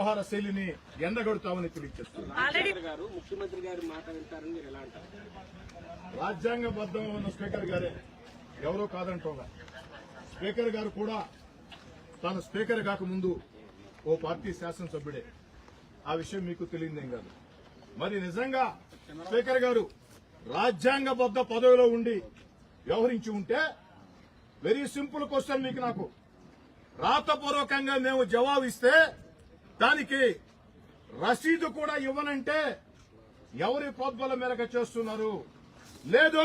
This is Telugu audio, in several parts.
వ్యవహార శైలిని ఎండగొడతామని తెలియజేస్తున్నారు ఆల్రెడీ స్పీకర్ గారు ముఖ్యమంత్రి గారి మాట వింటారని మీరు ఎలా అంటారు? రాజ్యాంగబద్ధం ఉన్న స్పీకర్ గారే ఎవరో కాదంటోగా. స్పీకర్ గారు కూడా తాను స్పీకర్ కాకముందు ఓ పార్టీ శాసనసభ్యుడే. ఆ విషయం మీకు తెలియదేం కాదు. మరి నిజంగా స్పీకర్ గారు రాజ్యాంగబద్ధ పదవిలో ఉండి వ్యవహరించి ఉంటే వెరీ సింపుల్ క్వశ్చన్ మీకు నాకు. రాతపూర్వకంగా మేము జవాబు ఇస్తే దానికి రసీదు కూడా ఇవ్వనంటే ఎవరి ప్రోద్బలం మేరకు చేస్తున్నారు? లేదు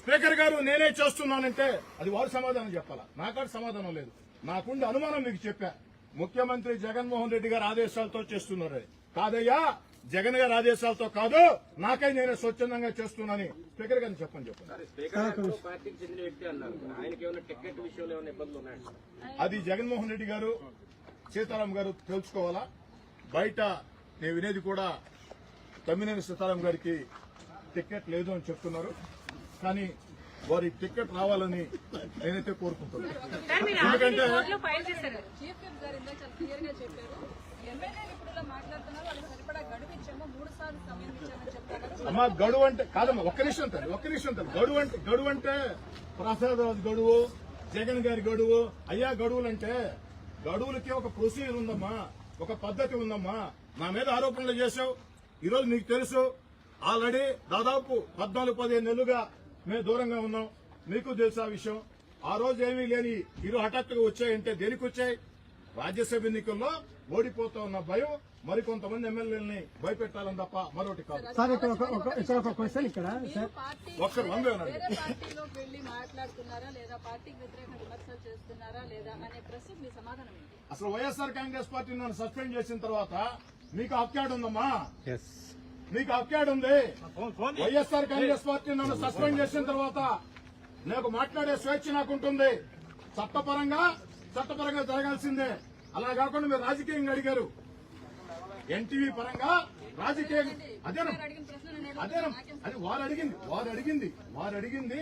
స్పీకర్ గారు నేనే చేస్తున్నానంటే అది వారు సమాధానం చెప్పాలా? నాకాడ సమాధానం లేదు. నాకుండే అనుమానం మీకు చెప్పా. ముఖ్యమంత్రి జగన్మోహన్ రెడ్డి గారి ఆదేశాలతో చేస్తున్నారు. అది. కాదయ్యా జగన్ గారి ఆదేశాలతో కాదు నాకై నేనే స్వచ్ఛందంగా చేస్తున్నానని స్పీకర్ గారిని చెప్పని చెప్పండి. అది జగన్మోహన్ రెడ్డి గారు సీతారాం గారు తెలుసుకోవాలా? బయట నేను వినేది కూడా తమ్మినేని సీతారాం గారికి టికెట్ లేదు అని చెప్తున్నారు. కానీ వారి టికెట్ రావాలని నేనైతే కోరుకుంటున్నాను. ఎందుకంటే- అమ్మా గడువు అంటే కాదమ్మా ఒక్క నిమిషం తల్లి ఒక్క నిమిషం తల్లి. గడువు అంటే గడువు అంటే ప్రసాదరాజు గడువు జగన్ గారి గడువు. అయ్యా గడువులు అంటే గడువులకి ఒక ప్రొసీజర్ ఉందమ్మా. ఒక పద్ధతి ఉందమ్మా. నా మీద ఆరోపణలు చేశావు. ఈరోజు నీకు తెలుసు ఆల్రెడీ దాదాపు పద్నాలుగు పదిహేను నెలలుగా మేము దూరంగా ఉన్నాం. మీకు తెలుసు ఆ విషయం. ఆ రోజు ఏమీ లేని ఈరోజు హఠాత్తుగా వచ్చాయంటే దేనికి వచ్చాయి? రాజ్యసభ ఎన్నికల్లో ఓడిపోతా ఉన్న భయం మరికొంతమంది ఎమ్మెల్యేలని భయపెట్టాలని తప్ప మరొకటి కాదు. సార్ ఇక్కడ ఒక ఒక- ఇక్కడ ఒక క్వశ్చన్ ఇక్కడ ఒక్కరు వంద వినండి. వేరే పార్టీలోకి వెళ్ళి మాట్లాడుతున్నారా లేదా పార్టీకి వ్యతిరేకంగా విమర్శలు చేస్తున్నారా లేదా అనే ప్రశ్నకు మీ సమాధానం ఏంటి? అసలు వైఎస్ఆర్ కాంగ్రెస్ పార్టీ నన్ను సస్పెండ్ చేసిన తర్వాత మీకు అప్కాడ్ ఉందమ్మా? మీకు అప్కాడ్ ఉంది. వైఎస్ఆర్ కాంగ్రెస్ పార్టీ నన్ను సస్పెండ్ చేసిన తర్వాత నాకు మాట్లాడే స్వేచ్ఛ నాకు ఉంటుంది చట్టపరంగా చట్టపరంగా జరగాల్సిందే. అలా కాకుండా మీరు రాజకీయంగా అడిగారు. ఎన్టీవీ పరంగా రాజకీయం అదేనా అదేనా. అది వారు అడిగింది వారు అడిగింది వారు అడిగింది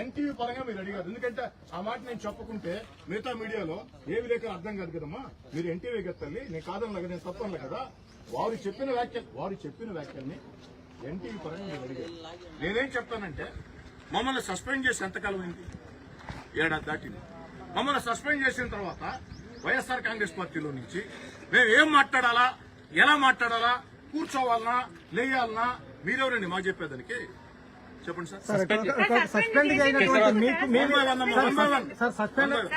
ఎన్టీవీ పరంగా మీరు అడిగారు. ఎందుకంటే ఆ మాట నేను చెప్పకుంటే మిగతా మీడియాలో ఏవి లేక అర్థం కాదు కదమ్మా. మీరు ఎన్టీవీ గత్తల్లి నేను కాదనలే కదా నేను తప్పనలే కదా. వారు చెప్పిన వ్యాఖ్యలు వారు చెప్పిన వ్యాఖ్యల్ని ఎన్టీవీ పరంగా మీరు అడిగారు. నేనేం చెప్తానంటే మమ్మల్ని సస్పెండ్ చేసి ఎంతకాలం అయింది? ఏడాది దాటింది. మమ్మల్ని సస్పెండ్ చేసిన తర్వాత వైఎస్ఆర్ కాంగ్రెస్ పార్టీలో నుంచి మేము ఏం మాట్లాడాలా ఎలా మాట్లాడాలా కూర్చోవాలనా లేయాలనా మీరెవరండి మా చెప్పేదానికి? చెప్పండి సార్. సస్పెండ్ అయినటువంటి మీ మీద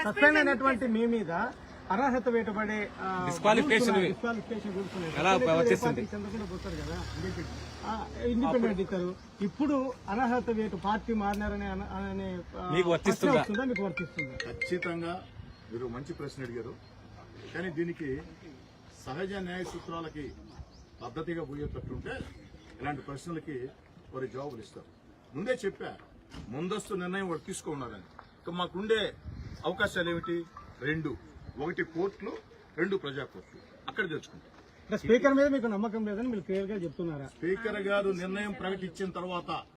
సస్పెండ్ అయినటువంటి మీ అర్హత వేటబడే డిస్క్వాలిఫికేషన్. ఎలా ఇండిపెండెంట్ ఇస్తారు. ఇప్పుడు అనర్హత వేటు పార్టీ మారినారనే మీకు వర్తిస్తుందా? మీకు వర్తిస్తుందా? ఖచ్చితంగా మీరు మంచి ప్రశ్న అడిగారు. కానీ దీనికి సహజ న్యాయ సూత్రాలకి పద్ధతిగా పోయేటట్టుంటే ఇలాంటి ప్రశ్నలకి వారి జవాబులు ఇస్తారు. ముందే చెప్పా ముందస్తు నిర్ణయం వాడు తీసుకున్నారని. ఇక మాకుండే అవకాశాలు ఏమిటి రెండు. ఒకటి కోర్టులు రెండు ప్రజా కోర్టులు. అక్కడ తెచ్చుకుంటాం అంటే స్పీకర్ మీద మీకు నమ్మకం లేదని మీరు క్లియర్గా చెప్తున్నారా? స్పీకర్ గారు నిర్ణయం ప్రకటించిన తర్వాత